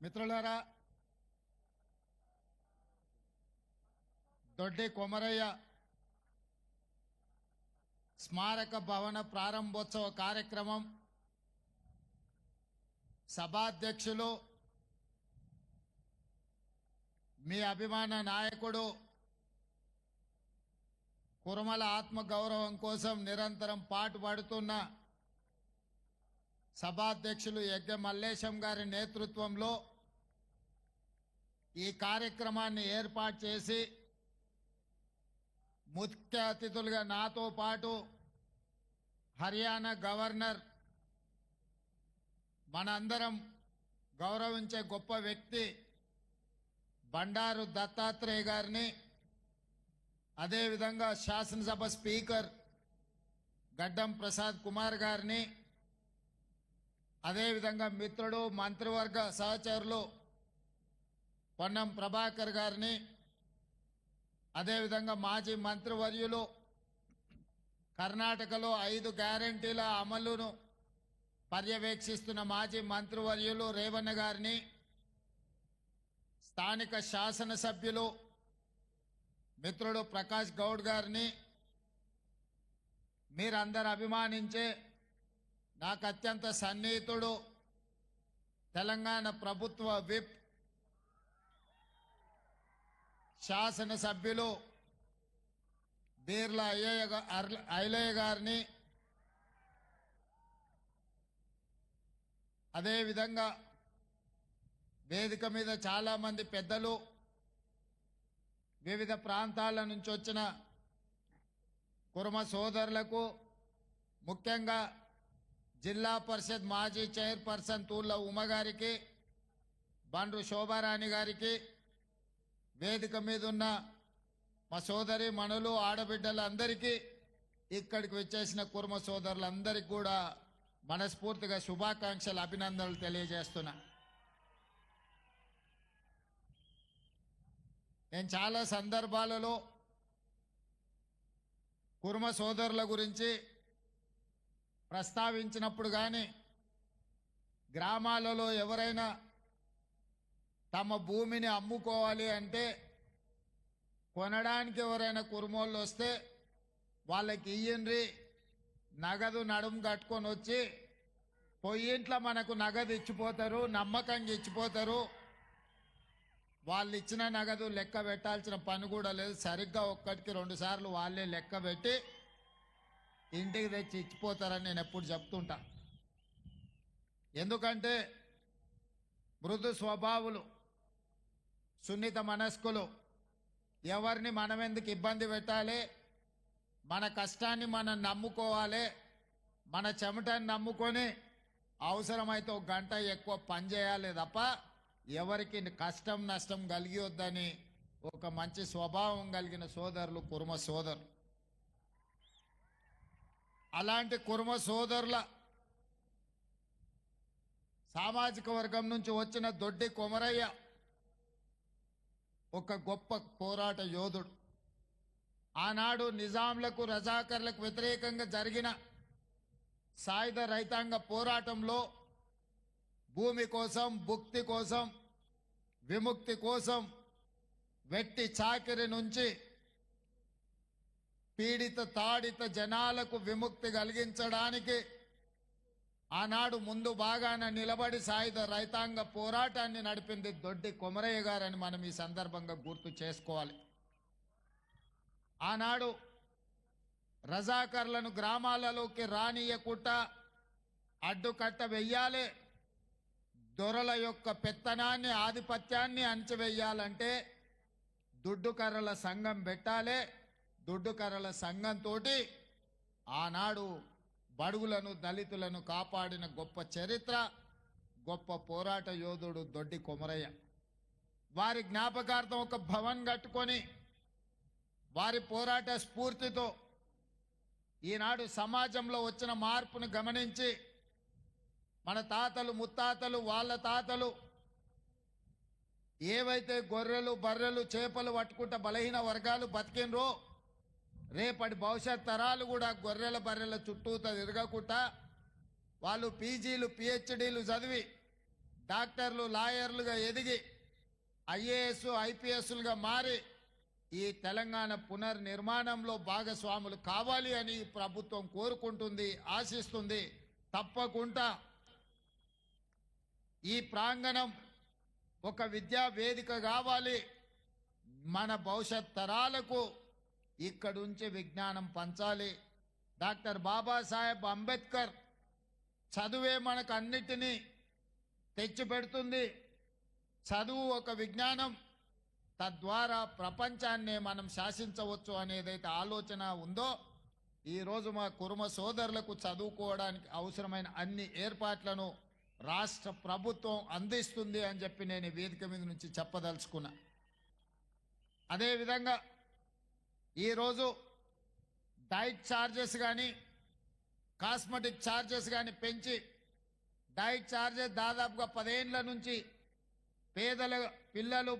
మిత్రులారా దొడ్డి కొమరయ్య స్మారక భవన ప్రారంభోత్సవ కార్యక్రమం సభాధ్యక్షులు మీ అభిమాన నాయకుడు కురమల ఆత్మగౌరవం కోసం నిరంతరం పాటుపడుతున్న సభాధ్యక్షులు యజ్ఞ మల్లేశం గారి నేతృత్వంలో ఈ కార్యక్రమాన్ని ఏర్పాటు చేసి ముఖ్య అతిథులుగా నాతో పాటు హర్యానా గవర్నర్ మనందరం గౌరవించే గొప్ప వ్యక్తి బండారు దత్తాత్రేయ గారిని అదేవిధంగా శాసనసభ స్పీకర్ గడ్డం ప్రసాద్ కుమార్ గారిని అదేవిధంగా మిత్రుడు మంత్రివర్గ సహచరులు పొన్నం ప్రభాకర్ గారిని అదేవిధంగా మాజీ మంత్రివర్యులు కర్ణాటకలో ఐదు గ్యారంటీల అమలును పర్యవేక్షిస్తున్న మాజీ మంత్రివర్యులు రేవన్న గారిని స్థానిక శాసనసభ్యులు మిత్రుడు ప్రకాష్ గౌడ్ గారిని మీరందరు అభిమానించే నాకు అత్యంత సన్నిహితుడు తెలంగాణ ప్రభుత్వ విప్ శాసనసభ్యులు బీర్ల అయ్యయ్య గా- ఐలయ్య గారిని అదేవిధంగా వేదిక మీద చాలామంది పెద్దలు వివిధ ప్రాంతాల నుంచి వచ్చిన కుర్మ సోదరులకు ముఖ్యంగా జిల్లా పరిషత్ మాజీ చైర్పర్సన్ తూళ్ళ ఉమగారికి బండ్రు శోభారాణి గారికి వేదిక మీద ఉన్న మా సోదరి మనులు ఆడబిడ్డలందరికీ ఇక్కడికి వచ్చేసిన కుర్మ సోదరులందరికీ కూడా మనస్ఫూర్తిగా శుభాకాంక్షలు అభినందనలు తెలియజేస్తున్నా. నేను చాలా సందర్భాలలో కుర్మ సోదరుల గురించి ప్రస్తావించినప్పుడు కానీ గ్రామాలలో ఎవరైనా తమ భూమిని అమ్ముకోవాలి అంటే కొనడానికి ఎవరైనా కురుమోళ్ళు వస్తే వాళ్ళకి ఇయ్యండ్రి నగదు నడుము కట్టుకొని వచ్చి పొయ్యింట్లో మనకు నగదు ఇచ్చిపోతారు నమ్మకంగా ఇచ్చిపోతారు. వాళ్ళు ఇచ్చిన నగదు లెక్క పెట్టాల్సిన పని కూడా లేదు. సరిగ్గా ఒక్కటికి రెండు సార్లు వాళ్ళే లెక్క పెట్టి ఇంటికి తెచ్చి ఇచ్చిపోతారని నేను ఎప్పుడు చెప్తుంటా. ఎందుకంటే మృదు స్వభావులు సున్నిత మనస్కులు ఎవరిని మనం ఎందుకు ఇబ్బంది పెట్టాలి? మన కష్టాన్ని మనం నమ్ముకోవాలి. మన చెమటని నమ్ముకొని అవసరమైతే ఒక గంట ఎక్కువ పని చేయాలి తప్ప ఎవరికి కష్టం నష్టం కలిగి వద్దని ఒక మంచి స్వభావం కలిగిన సోదరులు కుర్మ సోదరులు. అలాంటి కుర్మ సోదరుల సామాజిక వర్గం నుంచి వచ్చిన దొడ్డి కొమరయ్య ఒక గొప్ప పోరాట యోధుడు. ఆనాడు నిజాంలకు రజాకర్లకు వ్యతిరేకంగా జరిగిన సాయుధ రైతాంగ పోరాటంలో భూమి కోసం భుక్తి కోసం విముక్తి కోసం వెట్టి చాకిరి నుంచి పీడిత తాడిత జనాలకు విముక్తి కలిగించడానికి ఆనాడు ముందు బాగాన నిలబడి సాయుధ రైతాంగ పోరాటాన్ని నడిపింది దొడ్డి కొమరయ్య గారని మనం ఈ సందర్భంగా గుర్తు చేసుకోవాలి. ఆనాడు రజాకర్లను గ్రామాలలోకి రానియకుట అడ్డుకట్ట వెయ్యాలి దొరల యొక్క పెత్తనాన్ని ఆధిపత్యాన్ని అంచవేయాలంటే దుడ్డుకర్రల సంఘం పెట్టాలి దుడ్డుకర్రల సంఘంతో ఆనాడు బడుగులను దళితులను కాపాడిన గొప్ప చరిత్ర గొప్ప పోరాట యోధుడు దొడ్డి కొమరయ్య. వారి జ్ఞాపకార్థం ఒక భవన్ కట్టుకొని వారి పోరాట స్ఫూర్తితో ఈనాడు సమాజంలో వచ్చిన మార్పును గమనించి మన తాతలు ముత్తాతలు వాళ్ళ తాతలు ఏవైతే గొర్రెలు బర్రెలు చేపలు పట్టుకుంటా బలహీన వర్గాలు బతికినరో రేపటి భవిష్యత్ తరాలు కూడా గొర్రెల బర్రెల చుట్టూత తిరగకుండా వాళ్ళు పీజీలు పిహెచ్డీలు చదివి డాక్టర్లు లాయర్లుగా ఎదిగి ఐఏఎస్ ఐపీఎస్లుగా మారి ఈ తెలంగాణ పునర్నిర్మాణంలో భాగస్వాములు కావాలి అని ప్రభుత్వం కోరుకుంటుంది ఆశిస్తుంది. తప్పకుండా ఈ ప్రాంగణం ఒక విద్యా వేదిక కావాలి. మన భవిష్యత్ తరాలకు ఇక్కడుంచి విజ్ఞానం పంచాలి. డాక్టర్ బాబాసాహెబ్ అంబేద్కర్ చదువే మనకు అన్నిటినీ తెచ్చిపెడుతుంది. చదువు ఒక విజ్ఞానం. తద్వారా ప్రపంచాన్ని మనం శాసించవచ్చు అనేదైతే ఆలోచన ఉందో ఈరోజు మా కురుమ సోదరులకు చదువుకోవడానికి అవసరమైన అన్ని ఏర్పాట్లను రాష్ట్ర ప్రభుత్వం అందిస్తుంది అని చెప్పి నేను వేదిక మీద నుంచి చెప్పదలుచుకున్నా. అదేవిధంగా ఈరోజు డైట్ ఛార్జెస్ కానీ కాస్మెటిక్ ఛార్జెస్ కానీ పెంచి డైట్ ఛార్జెస్ దాదాపుగా పదేండ్ల నుంచి పేదల పిల్లలు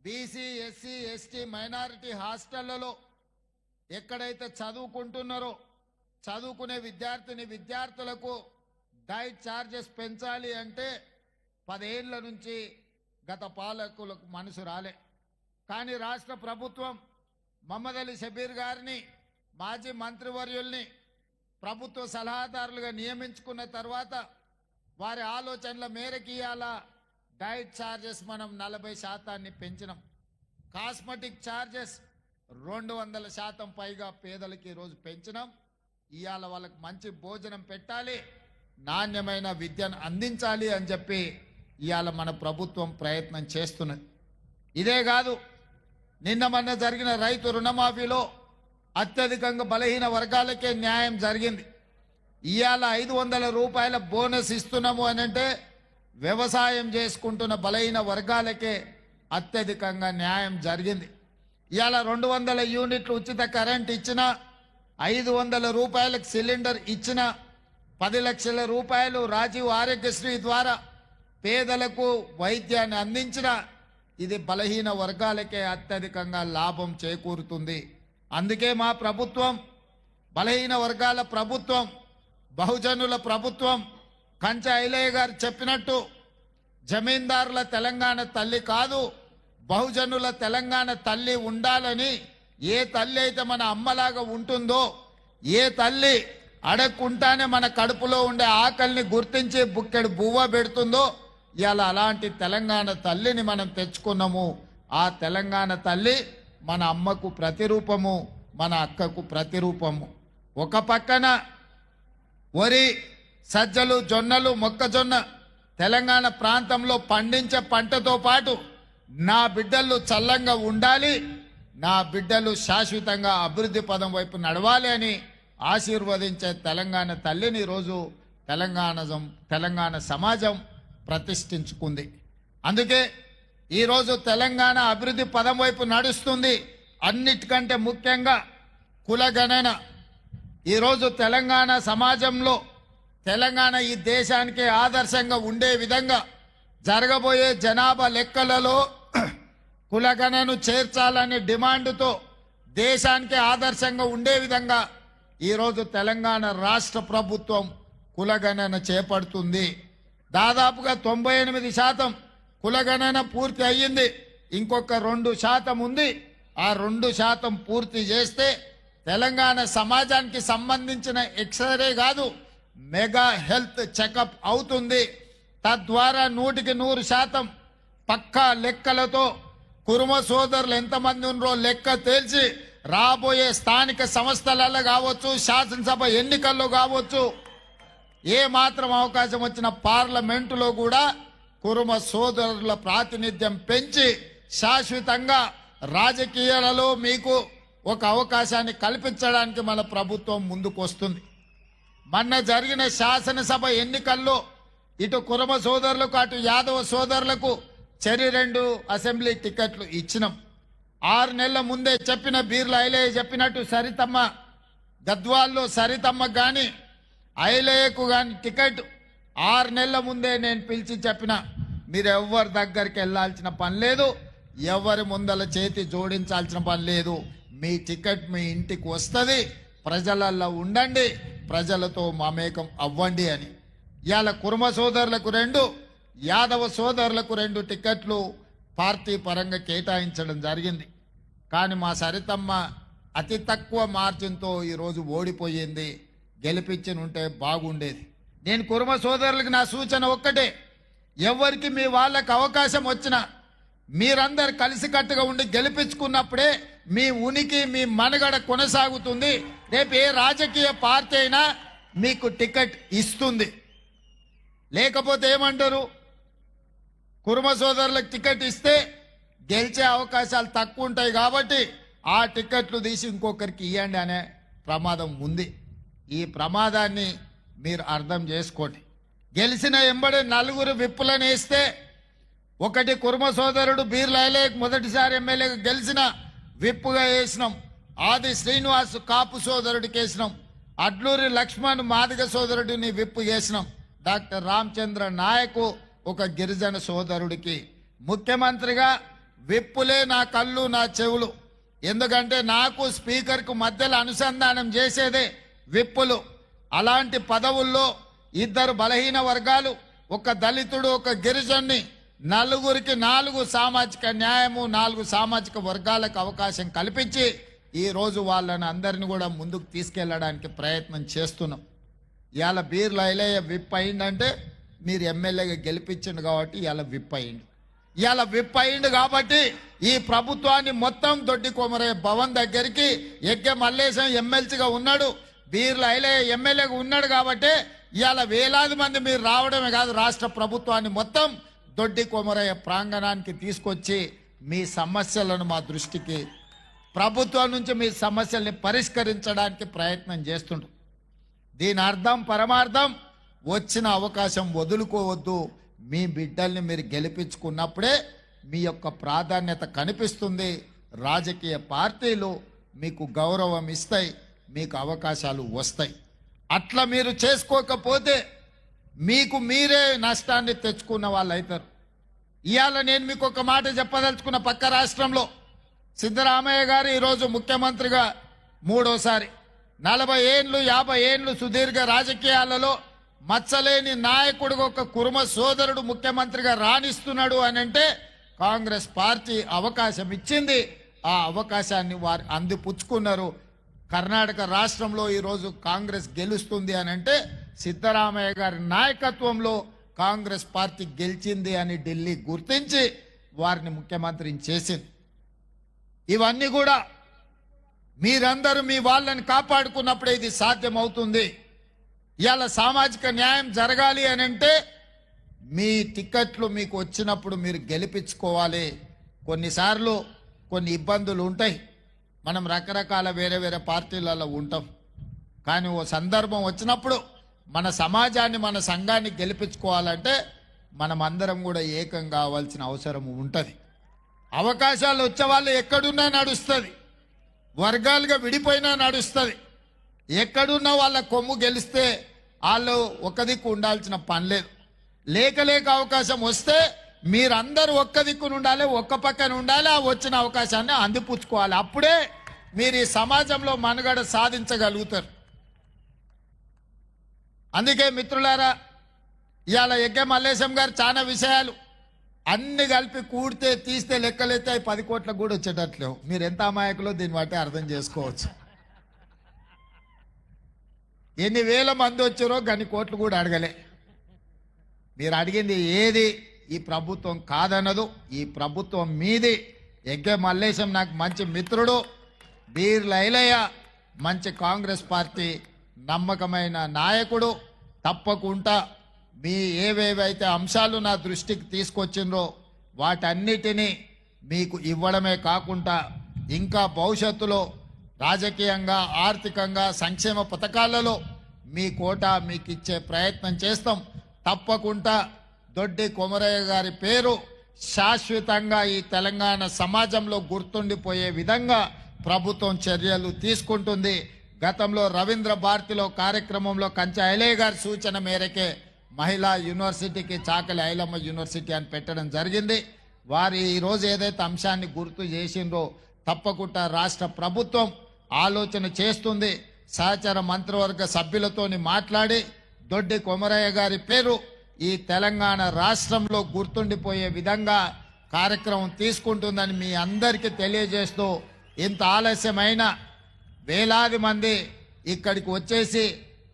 బీసీ ఎస్సీ ఎస్టీ మైనారిటీ హాస్టళ్ళలో ఎక్కడైతే చదువుకుంటున్నారో చదువుకునే విద్యార్థిని విద్యార్థులకు డైట్ ఛార్జెస్ పెంచాలి అంటే పదేళ్ళ నుంచి గత పాలకులకు మనసు రాలే. కానీ రాష్ట్ర ప్రభుత్వం మహమ్మద్ అలీ షబీర్ గారిని మాజీ మంత్రివర్యుల్ని ప్రభుత్వ సలహాదారులుగా నియమించుకున్న తర్వాత వారి ఆలోచనల మేరకు ఇవాళ డైట్ ఛార్జెస్ మనం నలభై శాతాన్ని పెంచినాం. కాస్మెటిక్ ఛార్జెస్ రెండు వందల శాతం పైగా పేదలకి ఈరోజు పెంచినాం. ఇవాళ వాళ్ళకి మంచి భోజనం పెట్టాలి నాణ్యమైన విద్యను అందించాలి అని చెప్పి ఇవాళ మన ప్రభుత్వం ప్రయత్నం చేస్తున్నది. ఇదే కాదు నిన్న మొన్న జరిగిన రైతు రుణమాఫీలో అత్యధికంగా బలహీన వర్గాలకే న్యాయం జరిగింది. ఇవాళ ఐదు వందల రూపాయల బోనస్ ఇస్తున్నాము అని అంటే వ్యవసాయం చేసుకుంటున్న బలహీన వర్గాలకే అత్యధికంగా న్యాయం జరిగింది. ఇవాళ రెండు వందల యూనిట్లు ఉచిత కరెంట్ ఇచ్చిన ఐదు వందల రూపాయలకు సిలిండర్ ఇచ్చిన పది లక్షల రూపాయలు రాజీవ్ ఆరోగ్యశ్రీ ద్వారా పేదలకు వైద్యాన్ని అందించిన ఇది బలహీన వర్గాలకే అత్యధికంగా లాభం చేకూరుతుంది. అందుకే మా ప్రభుత్వం బలహీన వర్గాల ప్రభుత్వం బహుజనుల ప్రభుత్వం కంచ ఐలయ్య గారు చెప్పినట్టు జమీందారుల తెలంగాణ తల్లి కాదు బహుజనుల తెలంగాణ తల్లి ఉండాలని ఏ తల్లి అయితే మన అమ్మలాగా ఉంటుందో ఏ తల్లి అడగకుండానే మన కడుపులో ఉండే ఆకలిని గుర్తించి బుక్కెడు బువ్వ పెడుతుందో ఇవాళ అలాంటి తెలంగాణ తల్లిని మనం తెచ్చుకున్నాము. ఆ తెలంగాణ తల్లి మన అమ్మకు ప్రతిరూపము మన అక్కకు ప్రతిరూపము. ఒక పక్కన వరి సజ్జలు జొన్నలు మొక్కజొన్న తెలంగాణ ప్రాంతంలో పండించే పంటతో పాటు నా బిడ్డలు చల్లంగా ఉండాలి నా బిడ్డలు శాశ్వతంగా అభివృద్ధి పదం వైపు నడవాలి అని ఆశీర్వదించే తెలంగాణ తల్లిని ఈరోజు తెలంగాణ తెలంగాణ సమాజం ప్రతిష్ఠించుకుంది. అందుకే ఈరోజు తెలంగాణ అభివృద్ధి పదం వైపు నడుస్తుంది. అన్నిటికంటే ముఖ్యంగా కులగణన ఈరోజు తెలంగాణ సమాజంలో తెలంగాణ ఈ దేశానికి ఆదర్శంగా ఉండే విధంగా జరగబోయే జనాభా లెక్కలలో కులగణను చేర్చాలనే డిమాండ్తో దేశానికి ఆదర్శంగా ఉండే విధంగా ఈరోజు తెలంగాణ రాష్ట్ర ప్రభుత్వం కులగణన చేపడుతుంది. దాదాపుగా తొంభై ఎనిమిది శాతం కులగణన పూర్తి అయ్యింది. ఇంకొక రెండు శాతం ఉంది. ఆ రెండు శాతం పూర్తి చేస్తే తెలంగాణ సమాజానికి సంబంధించిన ఎక్స్రే కాదు మెగా హెల్త్ చెకప్ అవుతుంది. తద్వారా నూటికి నూరు శాతం పక్కా లెక్కలతో కురుమ సోదరులు ఎంతమంది ఉన్నారో లెక్క తేల్చి రాబోయే స్థానిక సంస్థలలో కావచ్చు శాసనసభ ఎన్నికల్లో కావచ్చు ఏ మాత్రం అవకాశం వచ్చిన పార్లమెంటులో కూడా కురుమ సోదరుల ప్రాతినిధ్యం పెంచి శాశ్వతంగా రాజకీయాలలో మీకు ఒక అవకాశాన్ని కల్పించడానికి మన ప్రభుత్వం ముందుకు వస్తుంది మొన్న జరిగిన శాసనసభ ఎన్నికల్లో ఇటు కురమ సోదరులకు అటు యాదవ సోదరులకు చెరి రెండు అసెంబ్లీ టికెట్లు ఇచ్చినాం. ఆరు నెలల ముందే చెప్పిన బీర్ల ఐలయ్య చెప్పినట్టు సరితమ్మ గద్వాల్లో సరితమ్మ కానీ ఐలేకు కానీ టికెట్ ఆరు నెలల ముందే నేను పిలిచి చెప్పిన. మీరు ఎవరి దగ్గరికి వెళ్ళాల్సిన పని లేదు. ఎవరి ముందల చేతి జోడించాల్సిన పని లేదు. మీ టికెట్ మీ ఇంటికి వస్తుంది. ప్రజలల్లో ఉండండి. ప్రజలతో మమేకం అవ్వండి అని. ఇవాళ కుర్మ సోదరులకు రెండు యాదవ సోదరులకు రెండు టికెట్లు పార్టీ పరంగా కేటాయించడం జరిగింది. కానీ మా సరితమ్మ అతి తక్కువ మార్జిన్తో ఈరోజు ఓడిపోయింది. గెలిపించి ఉంటే బాగుండేది. నేను కుర్మ సోదరులకు నా సూచన ఒక్కటే. ఎవరికి మీ వాళ్ళకు అవకాశం వచ్చినా మీరందరు కలిసికట్టుగా ఉండి గెలిపించుకున్నప్పుడే మీ ఉనికి మీ మనగడ కొనసాగుతుంది. రేపు ఏ రాజకీయ పార్టీ అయినా మీకు టికెట్ ఇస్తుంది. లేకపోతే ఏమంటారు? కుర్మ సోదరులకు టికెట్ ఇస్తే గెలిచే అవకాశాలు తక్కువ ఉంటాయి కాబట్టి ఆ టికెట్లు తీసి ఇంకొకరికి ఇవ్వండి అనే ప్రమాదం ఉంది. ఈ ప్రమాదాన్ని మీరు అర్థం చేసుకోండి. గెలిచిన ఎంబడి నలుగురు విప్పులను వేస్తే ఒకటి కుర్మ సోదరుడు బీర్లాయలే మొదటిసారి ఎమ్మెల్యేగా గెలిచిన విప్పుగా వేసినాం. ఆది శ్రీనివాస్ కాపు సోదరుడికి వేసినాం. అడ్లూరి లక్ష్మణ్ మాదిగ సోదరుడిని విప్పు చేసినాం. డాక్టర్ రామచంద్ర నాయకు ఒక గిరిజన సోదరుడికి. ముఖ్యమంత్రిగా విప్పులే నా కళ్ళు నా చెవులు. ఎందుకంటే నాకు స్పీకర్కు మధ్యలో అనుసంధానం చేసేదే విప్పులు. అలాంటి పదవుల్లో ఇద్దరు బలహీన వర్గాలు ఒక దళితుడు ఒక గిరిజన్ని నలుగురికి నాలుగు సామాజిక న్యాయము నాలుగు సామాజిక వర్గాలకు అవకాశం కల్పించి ఈరోజు వాళ్ళని అందరిని కూడా ముందుకు తీసుకెళ్ళడానికి ప్రయత్నం చేస్తున్నాం. ఇవాళ బీర్లు ఐలయ్య విప్ అయిందంటే మీరు ఎమ్మెల్యేగా గెలిపించిండు కాబట్టి ఇవాళ విప్ అయిండు ఇవాళ విప్ అయిండు కాబట్టి ఈ ప్రభుత్వాన్ని మొత్తం దొడ్డి కొమరే భవన్ దగ్గరికి ఎగ్గ మల్లేశం ఎమ్మెల్సీగా ఉన్నాడు. బీర్ల ఐలయ్య ఎమ్మెల్యేగా ఉన్నాడు కాబట్టి ఇవాళ వేలాది మంది మీరు రావడమే కాదు రాష్ట్ర ప్రభుత్వాన్ని మొత్తం దొడ్డి కొమరయ్య ప్రాంగణానికి తీసుకొచ్చి మీ సమస్యలను మా దృష్టికి ప్రభుత్వం నుంచి మీ సమస్యల్ని పరిష్కరించడానికి ప్రయత్నం చేస్తుండ్రు దీని అర్థం పరమార్థం వచ్చిన అవకాశం వదులుకోవద్దు. మీ బిడ్డల్ని మీరు గెలిపించుకున్నప్పుడే మీ యొక్క ప్రాధాన్యత కనిపిస్తుంది. రాజకీయ పార్టీలు మీకు గౌరవం ఇస్తాయి. మీకు అవకాశాలు వస్తాయి. అట్లా మీరు చేసుకోకపోతే మీకు మీరే నష్టాన్ని తెచ్చుకున్న వాళ్ళు అవుతారు ఇవాళ నేను మీకు ఒక మాట చెప్పదలుచుకున్న పక్క రాష్ట్రంలో సిద్ధరామయ్య గారు ఈరోజు ముఖ్యమంత్రిగా మూడోసారి. నలభై ఏండ్లు యాభై ఏండ్లు సుదీర్ఘ రాజకీయాలలో మచ్చలేని నాయకుడు ఒక కురుమ సోదరుడు ముఖ్యమంత్రిగా రాణిస్తున్నాడు అని అంటే కాంగ్రెస్ పార్టీ అవకాశం ఇచ్చింది. ఆ అవకాశాన్ని వారు అందిపుచ్చుకున్నారు. కర్ణాటక రాష్ట్రంలో ఈరోజు కాంగ్రెస్ గెలుస్తుంది అని అంటే సిద్ధరామయ్య గారి నాయకత్వంలో కాంగ్రెస్ పార్టీ గెలిచింది అని ఢిల్లీ గుర్తించి వారిని ముఖ్యమంత్రిని చేసింది. ఇవన్నీ కూడా మీరందరూ మీ వాళ్ళని కాపాడుకున్నప్పుడే ఇది సాధ్యమవుతుంది. ఇవాళ సామాజిక న్యాయం జరగాలి అని అంటే మీ టికెట్లు మీకు వచ్చినప్పుడు మీరు గెలిపించుకోవాలి. కొన్నిసార్లు కొన్ని ఇబ్బందులు ఉంటాయి. మనం రకరకాల వేరే వేరే పార్టీలలో ఉంటాం. కానీ ఓ సందర్భం వచ్చినప్పుడు మన సమాజాన్ని మన సంఘాన్ని గెలిపించుకోవాలంటే మనం అందరం కూడా ఏకం కావాల్సిన అవసరం ఉంటుంది. అవకాశాలు వచ్చే వాళ్ళు ఎక్కడున్నా నడుస్తుంది. వర్గాలుగా విడిపోయినా నడుస్తుంది. ఎక్కడున్న వాళ్ళ కొమ్ము గెలిస్తే వాళ్ళు ఒక దిక్కు ఉండాల్సిన పని లేదు. లేక లేక అవకాశం వస్తే మీరందరూ ఒక్క దిక్కున ఉండాలి ఒక్క పక్కన ఉండాలి ఆ వచ్చిన అవకాశాన్ని అందిపుచ్చుకోవాలి. అప్పుడే మీరు ఈ సమాజంలో మనుగడ సాధించగలుగుతారు. అందుకే మిత్రులారా ఇవాళ యజ్ఞ మల్లేశం గారు చాలా విషయాలు అన్ని కలిపి కూడితే తీస్తే లెక్కలైతే అవి పది కోట్లకు కూడా వచ్చేటట్లేవు. మీరు ఎంత అమాయకులో దీన్ని బట్టి అర్థం చేసుకోవచ్చు. ఎన్ని వేల మంది వచ్చారో గన్ని కోట్లు కూడా అడగలే. మీరు అడిగింది ఏది? ఈ ప్రభుత్వం కాదనదు ఈ ప్రభుత్వం మీది. ఎగ్గే మల్లేశం నాకు మంచి మిత్రుడు. బీర్ లైలయ్య మంచి కాంగ్రెస్ పార్టీ నమ్మకమైన నాయకుడు. తప్పకుండా మీ ఏవేవైతే అంశాలు నా దృష్టికి తీసుకొచ్చిండ్రో వాటన్నిటినీ మీకు ఇవ్వడమే కాకుండా ఇంకా భవిష్యత్తులో రాజకీయంగా ఆర్థికంగా సంక్షేమ పథకాలలో మీ కోట మీకు ఇచ్చే ప్రయత్నం చేస్తాం. తప్పకుండా దొడ్డి కొమరయ్య గారి పేరు శాశ్వతంగా ఈ తెలంగాణ సమాజంలో గుర్తుండిపోయే విధంగా ప్రభుత్వం చర్యలు తీసుకుంటుంది. గతంలో రవీంద్ర భారతిలో కార్యక్రమంలో కంచె ఐలయ్య గారి సూచన మేరకే మహిళా యూనివర్సిటీకి చాకలి ఐలమ్మ యూనివర్సిటీ అని పెట్టడం జరిగింది. వారు ఈరోజు ఏదైతే అంశాన్ని గుర్తు చేసిండ్రో తప్పకుండా రాష్ట్ర ప్రభుత్వం ఆలోచన చేస్తుంది. సహచర మంత్రివర్గ సభ్యులతోని మాట్లాడి దొడ్డి కొమరయ్య గారి పేరు ఈ తెలంగాణ రాష్ట్రంలో గుర్తుండిపోయే విధంగా కార్యక్రమం తీసుకుంటుందని మీ అందరికీ తెలియజేస్తూ ఇంత ఆలస్యమైన వేలాది మంది ఇక్కడికి వచ్చేసి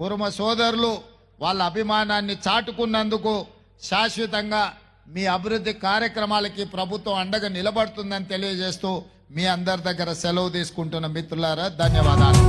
కురుమ సోదరులు వాళ్ళ అభిమానాన్ని చాటుకున్నందుకు శాశ్వతంగా మీ అభివృద్ధి కార్యక్రమాలకి ప్రభుత్వం అండగా నిలబడుతుందని తెలియజేస్తూ మీ అందరి దగ్గర సెలవు తీసుకుంటున్న మిత్రులారా ధన్యవాదాలు.